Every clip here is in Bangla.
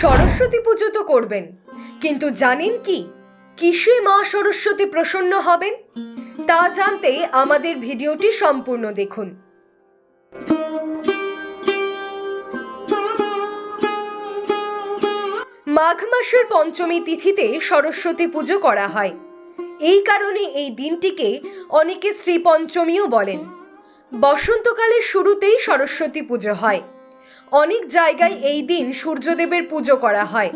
সরস্বতী পুজো তো করবেন। কিন্তু জানেন কি? কিসে মা সরস্বতী প্রসন্ন হবেন? তা জানতে আমাদের ভিডিওটি সম্পূর্ণ দেখুন। মাঘ মাসের পঞ্চমী তিথিতে সরস্বতী পুজো করা হয়। এই কারণে এই দিনটিকে অনেকে শ্রীপঞ্চমীও বলেন। বসন্তকালের শুরুতেই সরস্বতী পুজো হয়। অনেক জায়গায় এই দিন সূর্যদেবের পুজো করা হয়।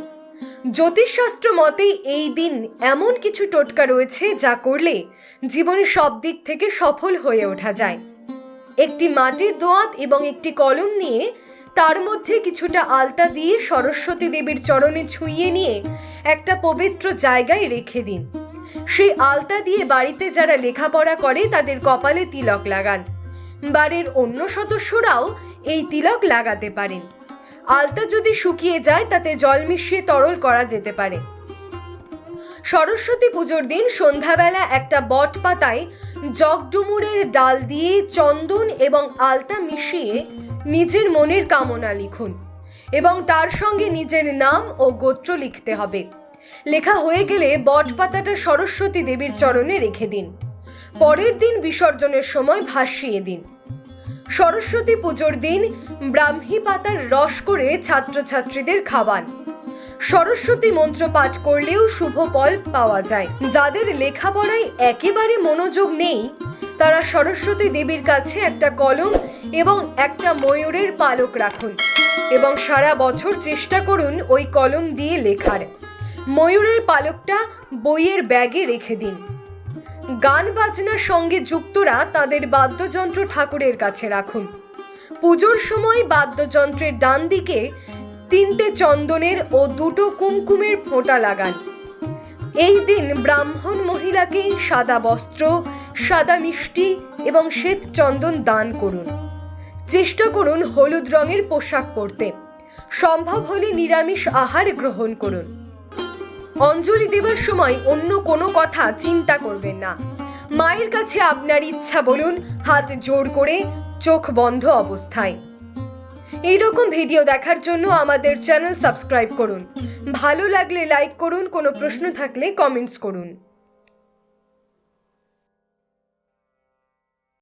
জ্যোতিষশাস্ত্র মতে এই দিন এমন কিছু টোটকা রয়েছে যা করলে জীবনে সব দিক থেকে সফল হয়ে ওঠা যায়। একটি মাটির দোয়াত এবং একটি কলম নিয়ে তার মধ্যে কিছুটা আলতা দিয়ে সরস্বতী দেবীর চরণে ছুঁয়ে নিয়ে একটা পবিত্র জায়গায় রেখে দিন। সেই আলতা দিয়ে বাড়িতে যারা লেখাপড়া করে তাদের কপালে তিলক লাগান। বাড়ির অন্য সদস্যরাও এই তিলক লাগাতে পারেন। আলতা যদি শুকিয়ে যায়, তাতে জল মিশিয়ে তরল করা যেতে পারে। সরস্বতী পুজোর দিন সন্ধ্যাবেলা একটা বট পাতায় জগডুমুরের ডাল দিয়ে চন্দন এবং আলতা মিশিয়ে নিজের মনের কামনা লিখুন এবং তার সঙ্গে নিজের নাম ও গোত্র লিখতে হবে। লেখা হয়ে গেলে বট পাতাটা সরস্বতী দেবীর চরণে রেখে দিন। পরের দিন বিসর্জনের সময় ভাসিয়ে দিন। সরস্বতী পুজোর দিন ব্রাহ্মী পাতার রস করে ছাত্রছাত্রীদের খাওয়ান। সরস্বতী মন্ত্র পাঠ করলেও শুভ ফল পাওয়া যায়। যাদের লেখাপড়ায় একেবারে মনোযোগ নেই, তারা সরস্বতী দেবীর কাছে একটা কলম এবং একটা ময়ূরের পালক রাখুন এবং সারা বছর চেষ্টা করুন ওই কলম দিয়ে লেখার। ময়ূরের পালকটা বইয়ের ব্যাগে রেখে দিন। গান বাজনার সঙ্গে যুক্তরা তাদের বাদ্যযন্ত্র ঠাকুরের কাছে রাখুন। পুজোর সময় বাদ্যযন্ত্রের ডান দিকে তিনটে চন্দনের ও দুটো কুমকুমের ফোঁটা লাগান। এই দিন ব্রাহ্মণ মহিলাকে সাদা বস্ত্র, সাদা মিষ্টি এবং শ্বেত চন্দন দান করুন। চেষ্টা করুন হলুদ রঙের পোশাক পরতে। সম্ভব হলে নিরামিষ আহার গ্রহণ করুন। অঞ্জলি দেবার সময় অন্য কোনো কথা চিন্তা করবেন না। মায়ের কাছে আপনার ইচ্ছা বলুন, হাত জোর করে চোখ বন্ধ অবস্থায়। এইরকম ভিডিও দেখার জন্য আমাদের চ্যানেল সাবস্ক্রাইব করুন। ভালো লাগলে লাইক করুন, কোনো প্রশ্ন থাকলে কমেন্টস করুন।